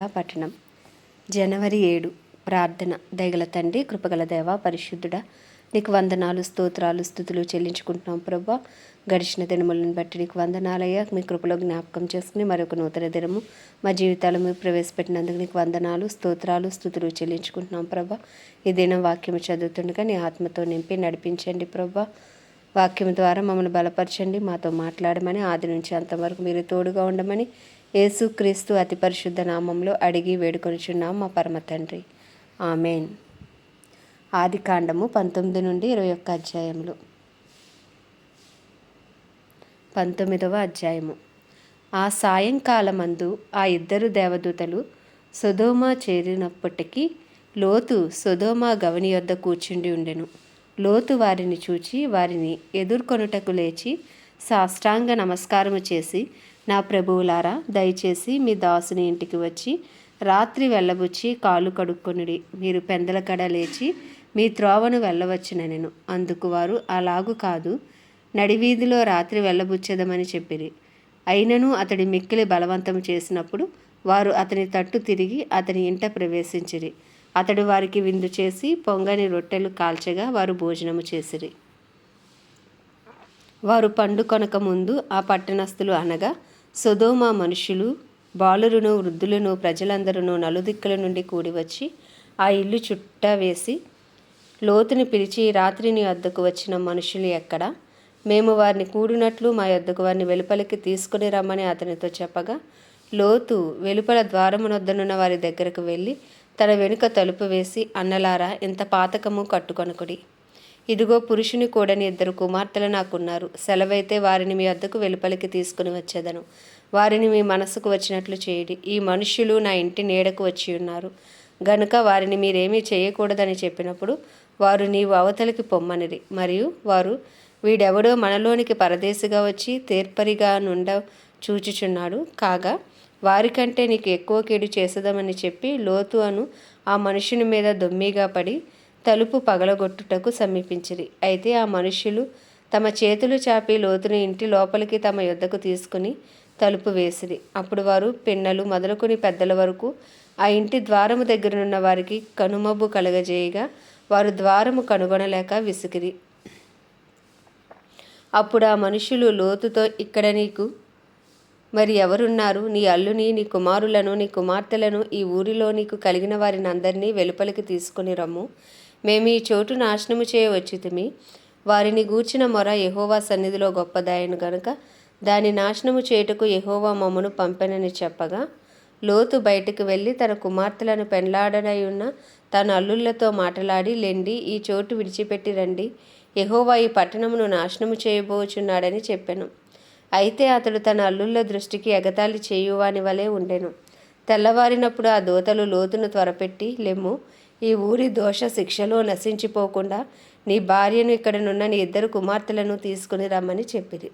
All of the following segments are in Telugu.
పట్టణం. జనవరి ఏడు ప్రార్థన. దయగల తండ్రి కృపగల దేవ పరిశుద్ధుడా నీకు వందనాలు స్తోత్రాలు స్థుతులు చెల్లించుకుంటున్నాం ప్రభా. గడిచిన దినములను బట్టి నీకు వందనాలయ్యా. మీ కృపలో జ్ఞాపకం చేసుకుని మరొక నూతన దినము మా జీవితాలు మీరు ప్రవేశపెట్టినందుకు నీకు వందనాలు స్తోత్రాలు స్థుతులు చెల్లించుకుంటున్నాం ప్రభా. ఈ దినం వాక్యం చదువుతుండగా నీ ఆత్మతో నింపి నడిపించండి ప్రభా. వాక్యం ద్వారా మమ్మల్ని బలపరచండి మాతో మాట్లాడమని ఆది నుంచి అంతవరకు మీరు తోడుగా ఉండమని యేసుక్రీస్తు అతి పరిశుద్ధ నామంలో అడిగి వేడుకొనిచున్నాం మా పరమ తండ్రి. ఆమెన్. ఆది కాండము పంతొమ్మిది నుండి ఇరవై ఒక్క అధ్యాయములు. పంతొమ్మిదవ అధ్యాయము. ఆ సాయంకాలమందు ఆ ఇద్దరు దేవదూతలు సొదోమ చేరినప్పటికీ లోతు సొదోమ గవని యొద్ద కూర్చుండి ఉండెను. లోతు వారిని చూచి వారిని ఎదుర్కొనుటకు లేచి సాష్టాంగ నమస్కారము చేసి నా ప్రభువులారా దయచేసి మీ దాసుని ఇంటికి వచ్చి రాత్రి వెళ్ళబుచ్చి కాలు కడుక్కొనుడి. మీరు పెందల కడ లేచి మీ త్రోవను వెళ్ళవచ్చునెను అందుకు వారు అలాగు కాదు నడివీధిలో రాత్రి వెళ్ళబుచ్చేదమని చెప్పిరి. అయినను అతడి మిక్కిలి బలవంతం చేసినప్పుడు వారు అతని తట్టు తిరిగి అతని ఇంట ప్రవేశించిరి. అతడు వారికి విందు చేసి పొంగని రొట్టెలు కాల్చగా వారు భోజనము చేసిరి. వారు పండు కొనక ముందు ఆ పట్టణస్థులు అనగా సొదోమ మనుషులు బాలురును వృద్ధులను ప్రజలందరూ నలుదిక్కుల నుండి కూడి వచ్చి ఆ ఇల్లు చుట్టా వేసి లోతుని పిలిచి రాత్రిని అద్దకు వచ్చిన మనుషులు ఎక్కడ? మేము వారిని కూడినట్లు మా యొద్దకు వారిని వెలుపలికి తీసుకుని రమ్మని అతనితో చెప్పగా లోతు వెలుపల ద్వారమునొద్దనున్న వారి దగ్గరకు వెళ్ళి తన వెనుక తలుపు వేసి అన్నలారా ఇంత పాతకము కట్టుకొనకుడి. ఇదిగో పురుషుని కూడని ఇద్దరు కుమార్తెలు నాకున్నారు. సెలవైతే వారిని మీ వద్దకు వెలుపలికి తీసుకుని వచ్చేదను. వారిని మీ మనసుకు వచ్చినట్లు చేయడి. ఈ మనుష్యులు నా ఇంటి నీడకు వచ్చి ఉన్నారు. గనుక వారిని మీరేమీ చేయకూడదని చెప్పినప్పుడు వారు నీవు అవతలికి పొమ్మనిరి. మరియు వారు వీడెవడో మనలోనికి పరదేశిగా వచ్చి తీర్పరిగా నుండ చూచుచున్నాడు. కాగా వారికంటే నీకు ఎక్కువ కీడు చేసదామని చెప్పి లోతు అను ఆ మనుషుని మీద దొమ్మిగా పడి తలుపు పగలగొట్టుటకు సమీపించిరి. అయితే ఆ మనుష్యులు తమ చేతులు చాపి లోతుని ఇంటి లోపలికి తమ యుద్ధకు తీసుకుని తలుపు వేసిరి. అప్పుడు వారు పిన్నలు మొదలుకొని పెద్దల వరకు ఆ ఇంటి ద్వారము దగ్గరనున్న వారికి కనుమబ్బు కలగజేయగా వారు ద్వారము కనుగొనలేక విసిగిరి అప్పుడు ఆ మనుషులు లోతుతో ఇక్కడ నీకు మరి ఎవరున్నారు? నీ అల్లుని నీ కుమారులను నీ కుమార్తెలను ఈ ఊరిలో నీకు కలిగిన వారిని అందరినీ వెలుపలికి తీసుకుని రమ్ము. మేము ఈ చోటు నాశనము చేయవచ్చుతిమి. వారిని గూర్చిన మొర యహోవా సన్నిధిలో గొప్పదాయను గనుక దాని నాశనము చేయుటకు యహోవా మమ్మను పంపెనని చెప్పగా లోతు బయటకు వెళ్ళి తన కుమార్తెలను పెండ్లాడనై ఉన్న తన అల్లుళ్ళతో మాట్లాడి లెండి ఈ చోటు విడిచిపెట్టి రండి. యహోవా ఈ పట్టణమును నాశనము చేయబోచున్నాడని చెప్పాను. అయితే అతడు తన అల్లుళ్ళ దృష్టికి ఎగతాళి చేయువాని వలె ఉండెను. తెల్లవారినప్పుడు ఆ దోతలు లోతును త్వరపెట్టి లెమ్ము ఈ ఊరి దోష శిక్షలో నశించిపోకుండా నీ భార్యను ఇక్కడనున్న నీ ఇద్దరు కుమార్తెలను తీసుకుని రమ్మని చెప్పిరి.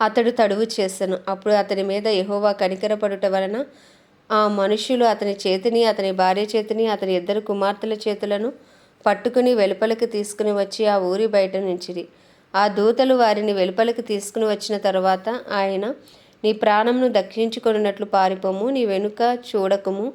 అతడు తడువు చేశాను అప్పుడు అతని మీద యహోవా కనికరపడుట వలన ఆ మనుషులు అతని చేతిని అతని భార్య చేతిని అతని ఇద్దరు కుమార్తెల చేతులను పట్టుకుని వెలుపలికి తీసుకుని వచ్చి ఆ ఊరి బయట నుంచిరి. ఆ దూతలు వారిని వెలుపలికి తీసుకుని వచ్చిన తరువాత ఆయన నీ ప్రాణంను దక్కించుకొనున్నట్లు పారిపోము నీ వెనుక చూడకము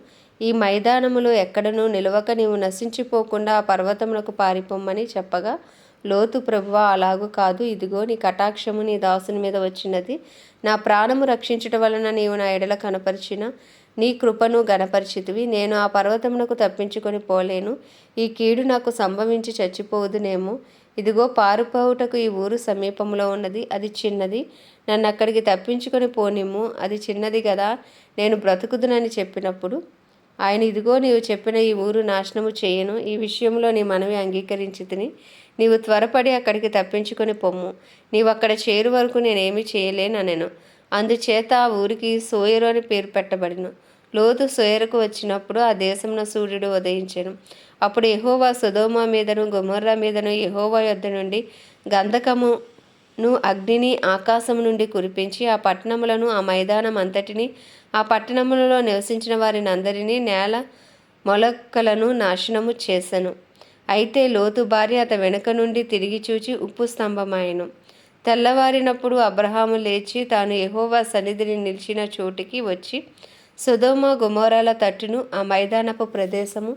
ఈ మైదానములో ఎక్కడనూ నిలవక నీవు నశించిపోకుండా ఆ పర్వతమునకు పారిపోమ్మని చెప్పగా లోతు ప్రభువ అలాగు కాదు. ఇదిగో నీ కటాక్షము నీ దాసుని మీద వచ్చినది. నా ప్రాణము రక్షించటం వలన నీవు నా ఎడల కనపరిచిన నీ కృపను గణపరిచితివి నేను ఆ పర్వతమునకు తప్పించుకొని పోలేను. ఈ కీడు నాకు సంభవించి చచ్చిపోదునేమో ఇదిగో పారిపోవుటకు ఈ ఊరు సమీపంలో ఉన్నది. అది చిన్నది. నన్ను అక్కడికి తప్పించుకొని పోనిమ్ము. అది చిన్నది కదా నేను బ్రతుకుదునని చెప్పినప్పుడు ఆయన ఇదిగో నీవు చెప్పిన ఈ ఊరు నాశనము చేయను. ఈ విషయంలో నీ మనవి అంగీకరించి తిని నీవు త్వరపడి అక్కడికి తప్పించుకొని పొమ్ము. నీవు అక్కడ చేరు వరకు నేనేమి చేయలేననెను. అందుచేత ఆ ఊరికి సోయరు అని పేరు పెట్టబడిను. లోతు సోయరుకు వచ్చినప్పుడు ఆ దేశంలో సూర్యుడు ఉదయించెను. అప్పుడు ఎహోవా సుధోమా మీదను గుమర్రా మీదను ఎహోవా యొద్ద నుండి గంధకమును అగ్నిని ఆకాశం నుండి కురిపించి ఆ పట్టణములను ఆ మైదానం అంతటిని ఆ పట్టణములలో నివసించిన వారిని అందరినీ నేల మొలకలను నాశనము చేసెను. అయితే లోతు భార్య అత వెనుక నుండి తిరిగి చూచి ఉప్పు స్తంభమాయను. తెల్లవారినప్పుడు అబ్రహాము లేచి తాను ఎహోవా సన్నిధిని నిలిచిన చోటికి వచ్చి సుధోమ గుమోరాల తట్టును ఆ మైదానపు ప్రదేశము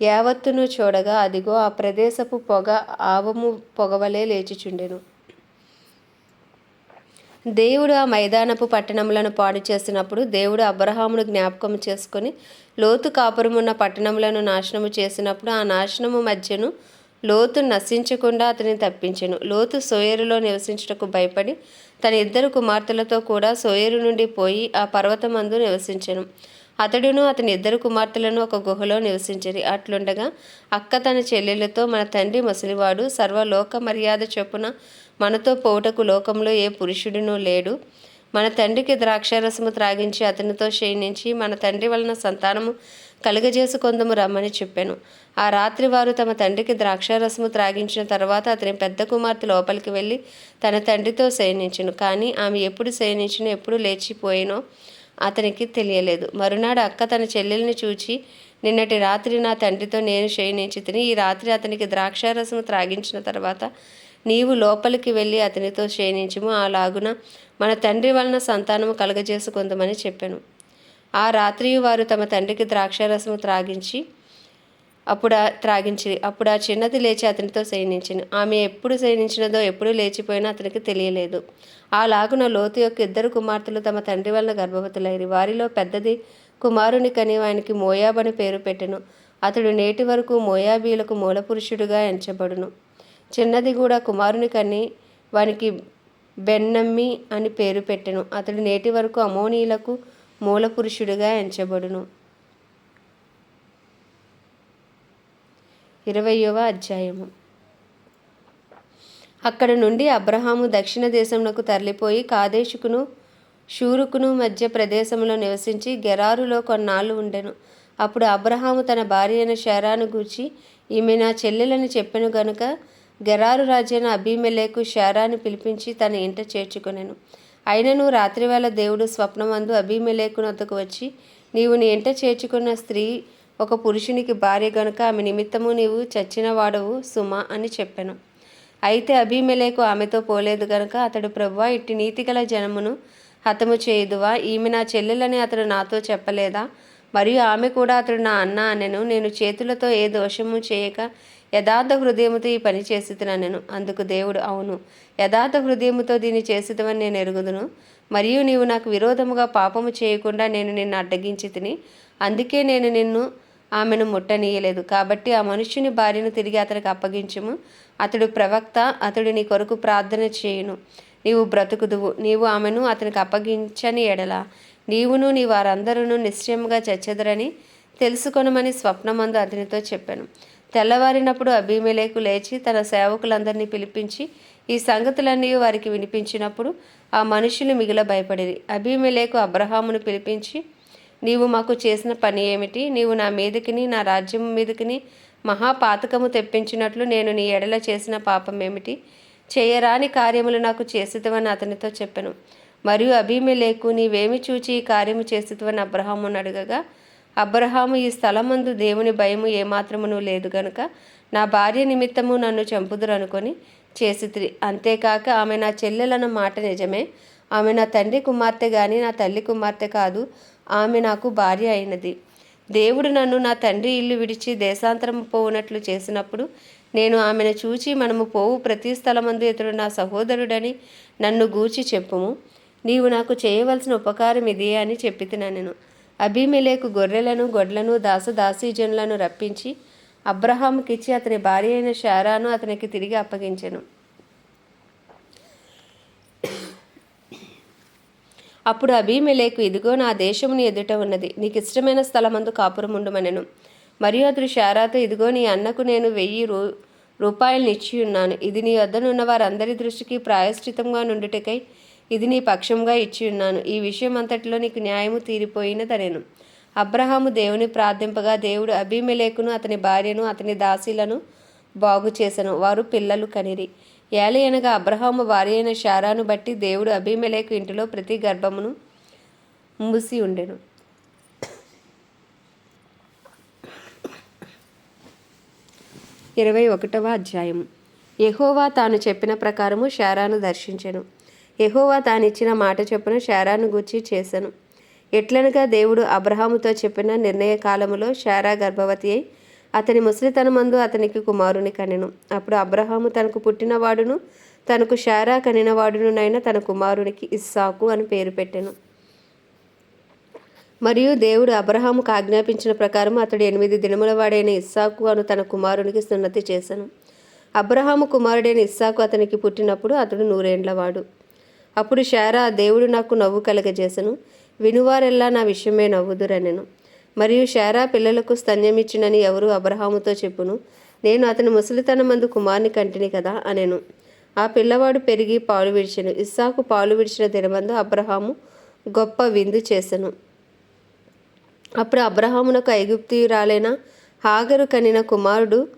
యావత్తును చూడగా అదిగో ఆ ప్రదేశపు పొగ ఆవము పొగవలే లేచిచుండెను. దేవుడు ఆ మైదానపు పట్టణములను పాడు చేసినప్పుడు దేవుడు అబ్రహామును జ్ఞాపకం చేసుకొని లోతు కాపురమున్న పట్టణములను నాశనము చేసినప్పుడు ఆ నాశనము మధ్యను లోతు నశించకుండా అతనిని తప్పించెను. లోతు సోయేరులో నివసించుటకు భయపడి తన ఇద్దరు కుమార్తెలతో కూడా సోయేరు నుండి పోయి ఆ పర్వతమందు నివసించెను. అతడును అతని ఇద్దరు కుమార్తెలను ఒక గుహలో నివసించిరి. అట్లుండగా అక్క తన చెల్లెలతో మన తండ్రి ముసలివాడు సర్వలోక మర్యాద చొప్పున మనతో పోవుటకు లోకంలో ఏ పురుషుడునూ లేడు. మన తండ్రికి ద్రాక్షారసము త్రాగించి అతనితో క్షీణించి మన తండ్రి వలన సంతానము కలుగజేసుకొందము రమ్మని చెప్పాను. ఆ రాత్రి వారు తమ తండ్రికి ద్రాక్షారసము త్రాగించిన తర్వాత అతని పెద్ద కుమార్తె లోపలికి వెళ్ళి తన తండ్రితో శయనించను కానీ ఆమె ఎప్పుడు శయనించినో ఎప్పుడు లేచిపోయినో అతనికి తెలియలేదు. మరునాడు అక్క తన చెల్లెల్ని చూచి నిన్నటి రాత్రి నా తండ్రితో నేను క్షయించి తిని ఈ రాత్రి అతనికి ద్రాక్షారసము త్రాగించిన తర్వాత నీవు లోపలికి వెళ్ళి అతనితో శయనించుము అలాగున మన తండ్రి వలన సంతానము కలగజేసుకుందామని చెప్పాను. ఆ రాత్రి వారు తమ తండ్రికి ద్రాక్షారసము త్రాగించి అప్పుడు త్రాగించి అప్పుడు ఆ చిన్నది లేచి అతనితో శయనించింది ఆమె ఎప్పుడు శయనించినదో ఎప్పుడు లేచిపోయినా అతనికి తెలియలేదు. ఆ లాగున లోతు యొక్క ఇద్దరు కుమార్తెలు తమ తండ్రి వలన గర్భవతులైరి. వారిలో పెద్దది కుమారుని కని ఆయనకి మోయాబ్ అని పేరు పెట్టెను. అతడు నేటి వరకు మోయాబీలకు మూలపురుషుడుగా ఎంచబడును. చిన్నది కూడా కుమారుని కని వానికి బెన్నమ్మి అని పేరు పెట్టెను. అతడు నేటి వరకు అమోనీలకు మూలపురుషుడిగా ఎంచబడును. ఇరవయవ అధ్యాయము. అక్కడ నుండి అబ్రహాము దక్షిణ దేశమునకు తరలిపోయి కాదేశుకును షూరుకును మధ్య ప్రదేశంలో నివసించి గెరారులో కొన్నాళ్ళు ఉండెను. అప్పుడు అబ్రహాము తన భార్య అయిన షరాను గూర్చి ఈమె నా చెల్లెలని చెప్పెను గనుక గెరారు రాజైన అబీమెలేకు శారాని పిలిపించి తన ఇంట చేర్చుకొనెను. అయినను రాత్రివేళ దేవుడు స్వప్నమందు అబీమెలేకు వచ్చి నీవు నీ ఇంట చేర్చుకున్న స్త్రీ ఒక పురుషునికి భార్య గనుక ఆమె నిమిత్తము నీవు చచ్చిన వాడవు సుమ అని చెప్పాను. అయితే అభిమెలేకు ఆమెతో పోలేదు గనుక అతడు ప్రభువా ఇట్టి నీతిగల జనమును హతము చేయుదువా? ఈమె నా చెల్లెలని అతడు నాతో చెప్పలేదా? మరియు ఆమె కూడా అతడు నా అన్న అనెను. నేను చేతులతో ఏ దోషము చేయక యథార్థ హృదయముతో ఈ పని చేసితునను అందుకు దేవుడు అవును. యథార్థ హృదయముతో దీన్ని చేసిదవని నేను ఎరుగుదును. మరియు నీవు నాకు విరోధముగా పాపము చేయకుండా నేను నిన్ను అడ్డగించి తిని అందుకే నేను నిన్ను ఆమెను ముట్టనీయలేదు. కాబట్టి ఆ మనుష్యుని భార్యను తిరిగి అతనికి అప్పగించము. అతడు ప్రవక్త అతడు నీ కొరకు ప్రార్థన చేయును. నీవు బ్రతుకుదువు. నీవు ఆమెను అతనికి అప్పగించని ఎడల. నీవును నీ వారందరూ నిశ్చయముగా చచ్చెదరని తెలుసుకొనమని స్వప్నమందు అతనితో చెప్పాను. తెల్లవారినప్పుడు అభిమేలేకు లేచి తన సేవకులందరినీ పిలిపించి ఈ సంగతులన్నీ వారికి వినిపించినప్పుడు ఆ మనుషులు మిగిల భయపడిరి. అభిమేలేకు అబ్రహామును పిలిపించి నీవు మాకు చేసిన పని ఏమిటి? నీవు నా మీదకిని నా రాజ్యం మీదకిని మహాపాతకము తెప్పించినట్లు నేను నీ ఎడల చేసిన పాపం ఏమిటి? చేయరాని కార్యములు నాకు చేసిదవని అతనితో చెప్పాను. మరియు అభిమేలేకు నీవేమి చూచి ఈ కార్యము చేసిదవని అబ్రహామును అడగగా అబ్రహాము ఈ స్థలమందు దేవుని భయము ఏమాత్రమును లేదు గనుక నా భార్య నిమిత్తము నన్ను చంపుదురు అనుకొని చేసితిరి. అంతేకాక ఆమె నా చెల్లెలన్న మాట నిజమే. ఆమె నా తండ్రి కుమార్తె కానీ నా తల్లి కుమార్తె కాదు. ఆమె నాకు భార్య అయినది. దేవుడు నన్ను నా తండ్రి ఇల్లు విడిచి దేశాంతరం పోవునట్లు చేసినప్పుడు నేను ఆమెను చూచి మనము పోవు ప్రతి స్థలమందు ఇతడు నా సహోదరుడని నన్ను గూర్చి చెప్పుము. నీవు నాకు చేయవలసిన ఉపకారం ఇదే అని చెప్పి నేను అభిమెలేకు గొర్రెలను గొడ్లను దాసదాసీజనులను రప్పించి అబ్రహాముకిచ్చి అతని భార్య అయిన షారాను అతనికి తిరిగి అప్పగించెను. అప్పుడు అబీమెలేకు ఇదిగో నా దేశముని ఎదుట ఉన్నది. నీకు ఇష్టమైన స్థలమందు కాపురం ఉండుమనెను. మరియు అతడు షారాతో ఇదిగో నీ అన్నకు నేను వెయ్యి రూ రూపాయలు ఇచ్చి ఉన్నాను ఇది నీ వద్దనున్న వారందరి దృష్టికి ప్రాయశ్చితంగా నుండుటకై ఇది నీ పక్షంగా ఇచ్చి ఉన్నాను. ఈ విషయం అంతటిలో నీకు న్యాయము తీరిపోయినదనెను. అబ్రహాము దేవుని ప్రార్థింపగా దేవుడు అబీమెలేకును అతని భార్యను అతని దాసీలను బాగు చేసెను. వారు పిల్లలు కనిరి. అనగా అబ్రహాము భార్య అయిన షారాను బట్టి దేవుడు అబీమెలేకు ఇంటిలో ప్రతి గర్భమును మూసి ఉండెను. ఇరవై ఒకటవ అధ్యాయం యహోవా తాను చెప్పిన ప్రకారము షారాను దర్శించెను. ఎహోవా తానిచ్చిన మాట చొప్పున షారాను గూర్చి చేశాను ఎట్లనగా దేవుడు అబ్రహాముతో చెప్పిన నిర్ణయ కాలములో శారా గర్భవతి అయి అతని ముసలితనమందు అతనికి కుమారుని కనెను. అప్పుడు అబ్రహాము తనకు పుట్టినవాడును తనకు శారా కనినవాడునునైనా తన కుమారునికి ఇస్సాకు అని పేరు పెట్టెను. మరియు దేవుడు అబ్రహాముకు ఆజ్ఞాపించిన ప్రకారం అతడు ఎనిమిది దినముల వాడైన ఇస్సాకు అను తన కుమారునికి సున్నతి చేశాను అబ్రహాము కుమారుడైన ఇస్సాకు అతనికి పుట్టినప్పుడు అతడు నూరేండ్లవాడు అప్పుడు శారా దేవుడు నాకు నవ్వు కలగజేసను. వినువారెల్లా నా విషయమే నవ్వుదురనెను. మరియు శారా పిల్లలకు స్తన్యమిచ్చినని ఎవరు అబ్రహాముతో చెప్పును. నేను అతని ముసలితనమందు కుమార్ని కంటిని కదా అనెను. ఆ పిల్లవాడు పెరిగి పాలు విడిచెను. ఇస్సాకు పాలు విడిచిన దినమందు అబ్రహాము గొప్ప విందు చేసెను. అప్పుడు అబ్రహామునకు ఐగుప్తియురాలైన హాగరు కనిన కుమారుడు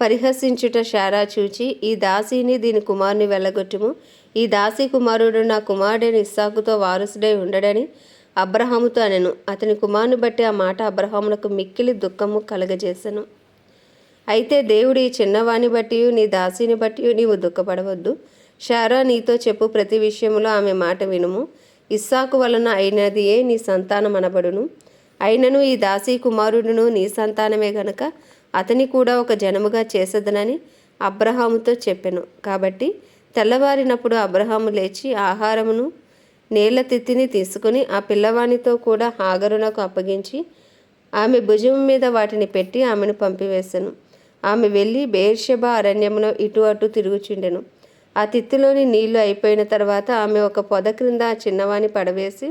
పరిహసించుట శారా చూచి ఈ దాసీని దీని కుమారుని వెళ్ళగొట్టుము. ఈ దాసి కుమారుడు నా కుమారుడైన ఇస్సాకుతో వారసుడై ఉండడని అబ్రహాముతో అనెను. అతని కుమారుని బట్టి ఆ మాట అబ్రహామునకు మిక్కిలి దుఃఖము కలగజేసెను. అయితే దేవుడు ఈ చిన్నవాణి బట్టి నీ దాసిని బట్టి నీవు దుఃఖపడవద్దు. షారా నీతో చెప్పు ప్రతి విషయంలో ఆమె మాట వినుము. ఇస్సాకు వలన అయినదియే నీ సంతానం అనబడును. అయినను ఈ దాసీ కుమారుడును నీ సంతానమే గనుక అతని కూడా ఒక జనముగా చేసదనని అబ్రహాముతో చెప్పెను. కాబట్టి తెల్లవారినప్పుడు అబ్రహాము లేచి ఆహారమును నీళ్ళ తిత్తిని తీసుకుని ఆ పిల్లవానితో కూడా హాగరునకు అప్పగించి ఆమె భుజం మీద వాటిని పెట్టి ఆమెను పంపివేశాను ఆమె వెళ్ళి బేర్షెబా అరణ్యంలో ఇటు అటు తిరుగుచుండెను. ఆ తిత్తిలోని నీళ్ళు అయిపోయిన తర్వాత ఆమె ఒక పొద క్రింద ఆ చిన్నవాణి పడవేసి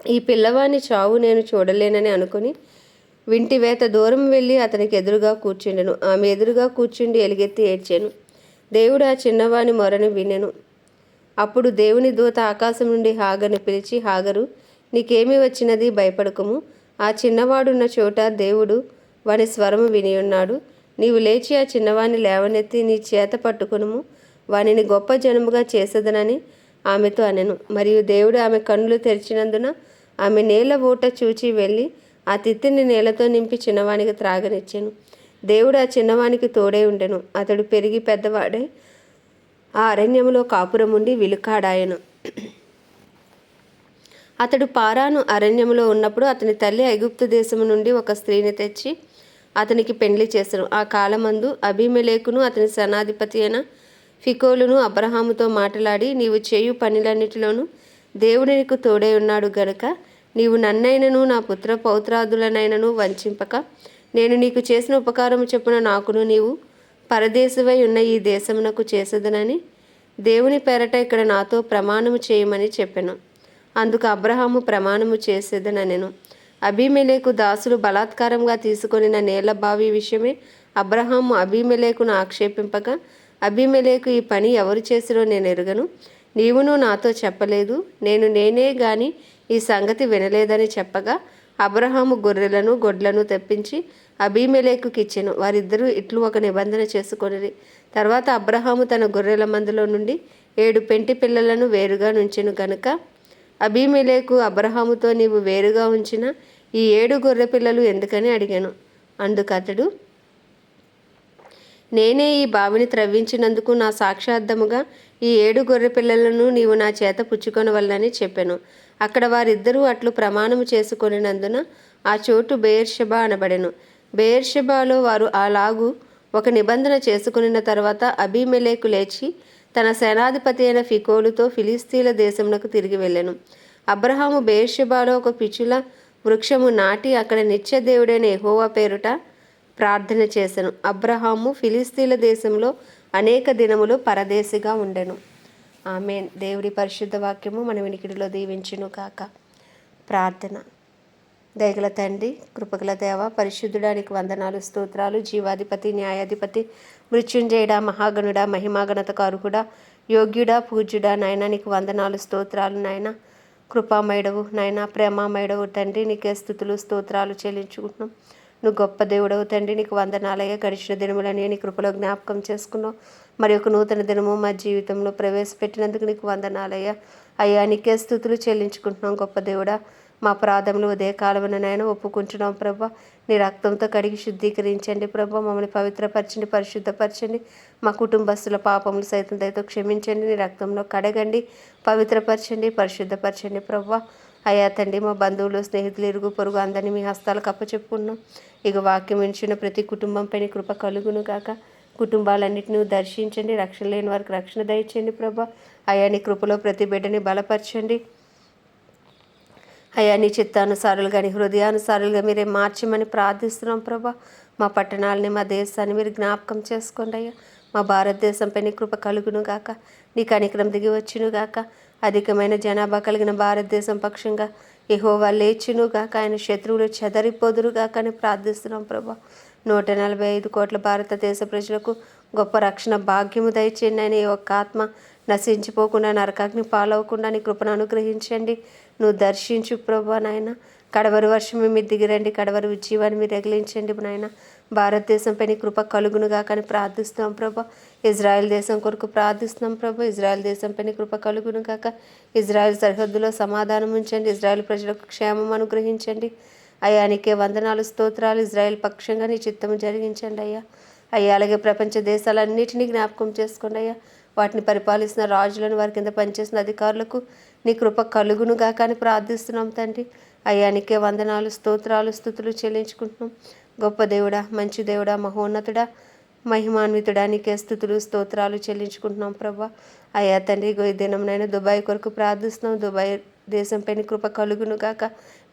ఈ పిల్లవాని చావు నేను చూడలేనని అనుకుని వింటివేత దూరం వెళ్ళి అతనికి ఎదురుగా కూర్చుండెను. ఆమె ఎదురుగా కూర్చుండి ఎలుగెత్తి ఏడ్చాను. దేవుడు ఆ చిన్నవాని మొరను వినెను అప్పుడు దేవుని దూత ఆకాశం నుండి హాగర్ని పిలిచి హాగరు నీకేమి వచ్చినది భయపడకము. ఆ చిన్నవాడున్న చోట దేవుడు వాని స్వరము వినియున్నాడు. నీవు లేచి ఆ చిన్నవాణ్ణి లేవనెత్తి నీ చేత పట్టుకునుము. వానిని గొప్ప జనముగా చేసేదనని ఆమెతో అనెను. మరియు దేవుడు ఆమె కన్నులు తెరిచినందున ఆమె నేల ఊట చూచి వెళ్ళి ఆ తిత్తిని నేలతో నింపి చిన్నవానికి త్రాగనిచ్చాను. దేవుడు ఆ చిన్నవానికి తోడే ఉండెను. అతడు పెరిగి పెద్దవాడే ఆ అరణ్యంలో కాపురం ఉండి విలుకాడాయను. అతడు పారాను అరణ్యంలో ఉన్నప్పుడు అతని తల్లి ఐగుప్తు దేశము నుండి ఒక స్త్రీని తెచ్చి అతనికి పెండ్లి చేశాను ఆ కాలమందు అభిమెలేకును అతని సనాధిపతి అయిన ఫికోలును అబ్రహాముతో మాట్లాడి నీవు చేయు పనులన్నిటిలోనూ దేవుడు నీకు తోడై ఉన్నాడు గనుక నీవు నన్నైనను నా పుత్ర పౌత్రాదులనైనను వంచింపక నేను నీకు చేసిన ఉపకారము చెప్పున నాకును నీవు పరదేశమై ఉన్న ఈ దేశమునకు చేసేదనని దేవుని పేరట ఇక్కడ నాతో ప్రమాణము చేయమని చెప్పాను. అందుకు అబ్రహాము ప్రమాణము చేసేదనెను అభిమెలేకు దాసులు బలాత్కారంగా తీసుకొనిన నేల బావి విషయమే అబ్రహాము అభిమెలేకును ఆక్షేపింపగా అభిమెలేకు ఈ పని ఎవరు చేసిరో నేను ఎరుగను. నీవును నాతో చెప్పలేదు. నేను నేనే గాని ఈ సంగతి వినలేదని చెప్పగా అబ్రహాము గొర్రెలను గొడ్లను తెప్పించి అబీమెలేకుకి వారిద్దరూ ఇట్లు ఒక నిబంధన చేసుకొనిరి. తర్వాత అబ్రహాము తన గొర్రెల మందులో నుండి ఏడు పెంటి పిల్లలను వేరుగా నుంచెను గనుక అబీమెలేకు అబ్రహాముతో నీవు వేరుగా ఉంచిన ఈ ఏడు గొర్రె పిల్లలు ఎందుకని అడిగాను? అందుకు అతడు నేనే ఈ బావిని త్రవ్వించినందుకు నా సాక్షార్థముగా ఈ ఏడు గొర్రె పిల్లలను నీవు నా చేత పుచ్చుకొనవల్లని చెప్పాను. అక్కడ వారిద్దరూ అట్లు ప్రమాణము చేసుకొనినందున ఆ చోటు బెయర్షబా అనబడెను. బెయర్షబాలో వారు అలాగు ఒక నిబంధన చేసుకునిన తర్వాత అభిమెలేకు లేచి తన సేనాధిపతి అయిన ఫికోలుతో ఫిలిస్తీన్ల దేశమునకు తిరిగి వెళ్ళాను. అబ్రహాము బేర్షబాలో ఒక పిచుల వృక్షము నాటి అక్కడ నిత్య దేవుడైన ఎహోవా పేరుట ప్రార్థన చేశాను అబ్రహాము ఫిలిస్తీన్ల దేశంలో అనేక దినములు పరదేశిగా ఉండెను. ఆమె దేవుడి పరిశుద్ధ వాక్యము మన వినికిడిలో దీవించును కాక ప్రార్థన. దయగల తండ్రి కృపగల దేవ పరిశుద్ధుడానికి వందనాలు స్తోత్రాలు జీవాధిపతి న్యాయాధిపతి మృత్యుంజయుడా మహాగణుడా మహిమాగణత కారుకుడా యోగ్యుడా పూజ్యుడా నాయన నీకు వందనాలు స్తోత్రాలు నాయన. కృపామయుడవు నాయన ప్రేమామయుడవు తండ్రి నీకే స్థుతులు స్తోత్రాలు చెల్లించుకుంటున్నాం. నువ్వు గొప్ప దేవుడవు తండ్రి నీకు వందనాలయ్య. గడిచిన దినములని నీ కృపలో జ్ఞాపకం చేసుకున్నావు. మరి ఒక నూతన దినము మా జీవితంలో ప్రవేశపెట్టినందుకు నీకు వందనాలయ్య. అయ్యా నీకే స్థుతులు చెల్లించుకుంటున్నాం గొప్ప దేవుడా. మా ప్రాధములు ఉదయ కాలమున ఒప్పుకుంటున్నాం ప్రభా. నీ రక్తంతో కడిగి శుద్ధీకరించండి ప్రభా. మమ్మల్ని పవిత్రపరచండి పరిశుద్ధపరచండి. మా కుటుంబస్తుల పాపములు సైతం దయతో క్షమించండి. నీ రక్తంలో కడగండి పవిత్రపరచండి పరిశుద్ధపరచండి ప్రభా. అయ్యా తండ్రి మా బంధువులు స్నేహితులు ఇరుగు పొరుగు అందరినీ మీ హస్తాలకు అప్పచెప్పుకున్నాం. ఇక వాక్యం వించిన ప్రతి కుటుంబంపై కృప కలుగును కాక కుటుంబాలన్నిటిని దర్శించండి రక్షణ లేని వారికి రక్షణ దయచేయండి ప్రభా. అయాని కృపలో ప్రతి బిడ్డని బలపరచండి. అయ్యా నీ చిత్తానుసారులు కానీ హృదయానుసారులుగా మీరే మార్చమని ప్రార్థిస్తున్నాం ప్రభా. మా పట్టణాలని మా దేశాన్ని మీరు జ్ఞాపకం చేసుకోండి అయ్యా. మా భారతదేశంపై నీ కృప కలుగును గాక. నీ కనికరం దిగి వచ్చును గాక. అధికమైన జనాభా కలిగిన భారతదేశం పక్షంగా ఎహోవా లేచిను ఆయన శత్రువులు చెదరిపోదురుగాక అని ప్రార్థిస్తున్నాం ప్రభా. నూట నలభై ఐదు కోట్ల భారతదేశ ప్రజలకు గొప్ప రక్షణ భాగ్యము దయచేయండి. ఆయన ఈ ఒక్క ఆత్మ నశించిపోకుండా నరకాగ్ని పాలవకుండా నీ కృపను అనుగ్రహించండి. నువ్వు దర్శించు ప్రభా నాయన. కడవరి వర్షం మీరు దిగిరండి కడవరి ఉజ్జీవాన్ని మీరు రగిలించండి నాయన. భారతదేశంపై నీ కృప కలుగునుగా కానీ ప్రార్థిస్తున్నాం ప్రభా. ఇజ్రాయెల్ దేశం కొరకు ప్రార్థిస్తున్నాం ప్రభు. ఇజ్రాయెల్ దేశంపై కృప కలుగును కాక ఇజ్రాయెల్ సరిహద్దులో సమాధానం ఉంచండి. ఇజ్రాయెల్ ప్రజలకు క్షేమం అనుగ్రహించండి. అయ్యా నీకే వందనాలు స్తోత్రాలు. ఇజ్రాయెల్ పక్షంగా నీ చిత్తము జరిగించండి అయ్యా. అయ్యా అలాగే ప్రపంచ దేశాలన్నిటినీ జ్ఞాపకం చేసుకోండి అయ్యా. వాటిని పరిపాలిస్తున్న రాజులను వారి కింద పనిచేసిన అధికారులకు నీ కృప కలుగునుగా అని ప్రార్థిస్తున్నాం తండ్రి. అయ్యానికే వందనాలు స్తోత్రాలు స్థుతులు చెల్లించుకుంటున్నాం. గొప్ప దేవుడా మంచి దేవుడా మహోన్నతుడా. మహిమాన్వితుడానికి స్థుతులు స్తోత్రాలు చెల్లించుకుంటున్నాం ప్రభా. అయ్యా తండ్రి ఇగో ఈ దినంనైనా దుబాయ్ కొరకు ప్రార్థిస్తున్నాం. దుబాయ్ దేశంపై నీ కృప కలుగును గాక.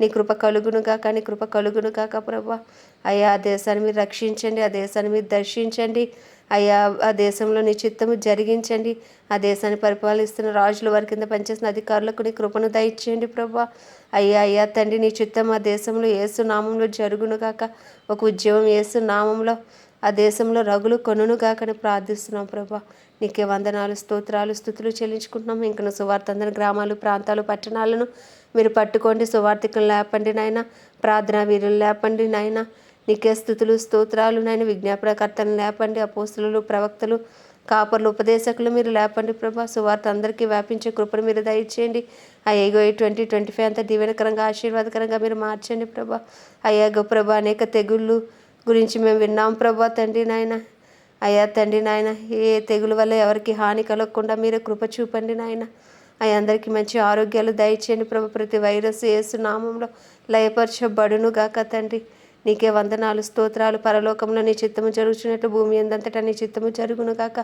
నీ కృప కలుగును గాక నీ కృప కలుగును గాక ప్రభా. అయ్యా ఆ దేశాన్ని మీరు రక్షించండి ఆ దేశాన్ని మీరు దర్శించండి. అయ్యా ఆ దేశంలో నీ చిత్తము జరిగించండి. ఆ దేశాన్ని పరిపాలిస్తున్న రాజుల వారి కింద పనిచేసిన అధికారులకు నీ కృపను దయచేయండి ప్రభా. అయ్యా అయ్యా తండ్రి నీ చిత్తం ఆ దేశంలో ఏసు నామంలో జరుగును గాక. ఒక ఉద్యమం ఏసు నామంలో ఆ దేశంలో రగులు కొనుగాకని ప్రార్థిస్తున్నాం ప్రభా. నీకే వందనాలు స్తోత్రాలు స్థుతులు చెల్లించుకుంటున్నాం. ఇంకను సువార్త అందరి గ్రామాలు ప్రాంతాలు పట్టణాలను మీరు పట్టుకోండి. సువార్థికులు లేపండి నాయన. ప్రార్థనా వీరులు లేపండి నాయన. నీకే స్థుతులు స్తోత్రాలు నాయన. విజ్ఞాపనకర్తలు లేపండి. అపోస్తులు ప్రవక్తలు కాపర్లు ఉపదేశకులు మీరు లేపండి ప్రభా. సువార్త అందరికీ వ్యాపించే కృపను మీరు దయచేయండి. అయ్యగో ఈ ట్వంటీ ట్వంటీ ఫైవ్ అంతా దీవెనకరంగా ఆశీర్వాదకరంగా మీరు మార్చండి ప్రభా. అయ్యాగో ప్రభా అనేక తెగుళ్ళు గురించి మేము విన్నాం ప్రభా తండ్రి నాయన. అయ్యా తండ్రి నాయన ఏ తెగుల వల్ల ఎవరికి హాని కలగకుండా మీరు కృప చూపండి నాయన. అయ్యా అందరికీ మంచి ఆరోగ్యాలు దయచేయండి ప్రభు. ప్రతి వైరస్ ఏసు నామంలో లయపరచబడును గాక తండ్రి. నీకే వందనాలు స్తోత్రాలు. పరలోకంలో నీ చిత్తము జరుగుచున్నట్టు భూమి ఎందంతటా నీ చిత్తము జరుగును కాక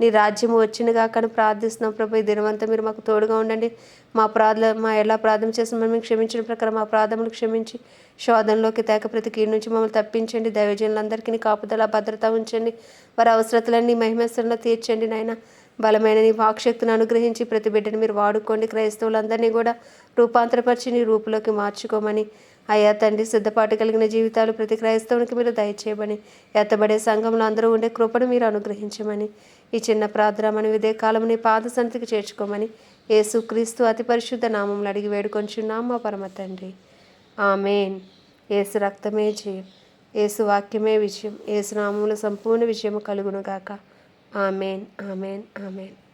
నీ రాజ్యము వచ్చిన కాక అని ప్రార్థిస్తున్నాం ప్రభు. ఈ దినమంతా మీరు మాకు తోడుగా ఉండండి. మా ప్రార్థన మా ఎలా ప్రార్థన చేసిన మేము క్షమించిన ప్రకారం మా ప్రార్థనలు క్షమించి శోధనలోకి తేక ప్రతి కీడు నుంచి మమ్మల్ని తప్పించండి. దైవజనులందరికీ కాపుదల భద్రత ఉంచండి. వారి అవసరతలన్నీ మహిమేశ్వరంలో తీర్చండి నాయన. బలమైన నీ వాక్శక్తిని అనుగ్రహించి ప్రతి బిడ్డని మీరు వాడుకోండి. క్రైస్తవులందరినీ కూడా రూపాంతరపరిచి నీ రూపులోకి మార్చుకోమని అయ్యా తండ్రి సిద్ధపాటు కలిగిన జీవితాలు ప్రతి క్రైస్తవునికి మీరు దయచేయమని ఎత్తబడే సంఘంలో అందరూ ఉండే కృపను మీరు అనుగ్రహించమని ఈ చిన్న ప్రార్థన మన ఇదే కాలం నీ పాద సంతికి చేర్చుకోమని యేసుక్రీస్తు అతి పరిశుద్ధ నామంలో అడిగి వేడుకొంచున్నాం మా పరమ తండ్రి. ఆమెన్. ఏసు రక్తమే జయం. ఏసు వాక్యమే విజయం. ఏసు నామంలో సంపూర్ణ విజయము కలుగునుగాక ఆమెన్. ఆమెన్. ఆమెన్.